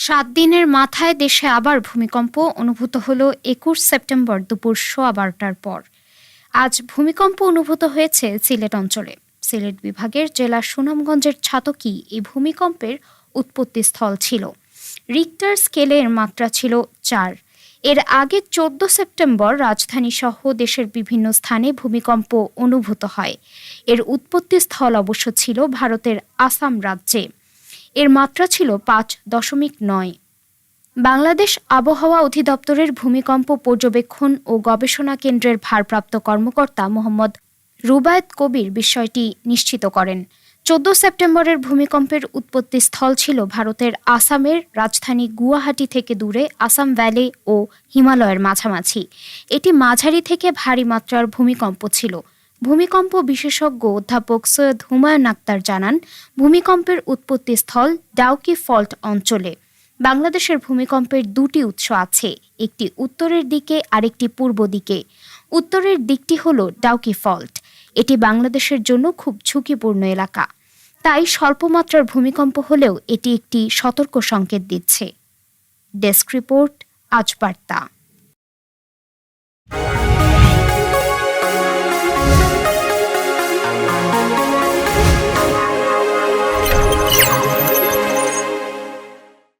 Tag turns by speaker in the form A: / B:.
A: সাত দিনের মাথায় দেশে আবার ভূমিকম্প অনুভূত হলো একুশ সেপ্টেম্বর দুপুর সোয়া বারোটার পর। আজ ভূমিকম্প অনুভূত হয়েছে সিলেট অঞ্চলে। সিলেট বিভাগের জেলা সুনামগঞ্জের ছাতকি এই ভূমিকম্পের উৎপত্তি স্থল ছিল রিক্টার স্কেলের মাত্রা ছিল চার। এর আগে চোদ্দ সেপ্টেম্বর রাজধানী সহ দেশের বিভিন্ন স্থানে ভূমিকম্প অনুভূত হয়। এর উৎপত্তি স্থল অবশ্য ছিল ভারতের আসাম রাজ্যে। এর মাত্রা ছিল পাঁচ দশমিক নয়। বাংলাদেশ আবহাওয়া অধিদপ্তরের ভূমিকম্প পর্যবেক্ষণ ও গবেষণা কেন্দ্রের ভারপ্রাপ্ত কর্মকর্তা মোহাম্মদ রুবায়েত কবির বিষয়টি নিশ্চিত করেন। চোদ্দ সেপ্টেম্বরের ভূমিকম্পের উৎপত্তি স্থল ছিল ভারতের আসামের রাজধানী গুয়াহাটি থেকে দূরে আসাম ভ্যালি ও হিমালয়ের মাঝামাঝি। এটি মাঝারি থেকে ভারী মাত্রার ভূমিকম্প ছিল। ভূমিকম্প বিশেষজ্ঞ অধ্যাপক সৈয়দ হুমায়ুন আক্তার জানান, ভূমিকম্পের উৎপত্তি স্থল ডাউকি ফল্ট অঞ্চলে। বাংলাদেশের ভূমিকম্পের দুটি উৎস আছে, একটি উত্তরের দিকে, আরেকটি পূর্ব দিকে। উত্তরের দিকটি হল ডাউকি ফল্ট। এটি বাংলাদেশের জন্য খুব ঝুঁকিপূর্ণ এলাকা। তাই স্বল্পমাত্রার ভূমিকম্প হলেও এটি একটি সতর্ক সংকেত দিচ্ছে। ডেস্ক রিপোর্ট আজ বার্তা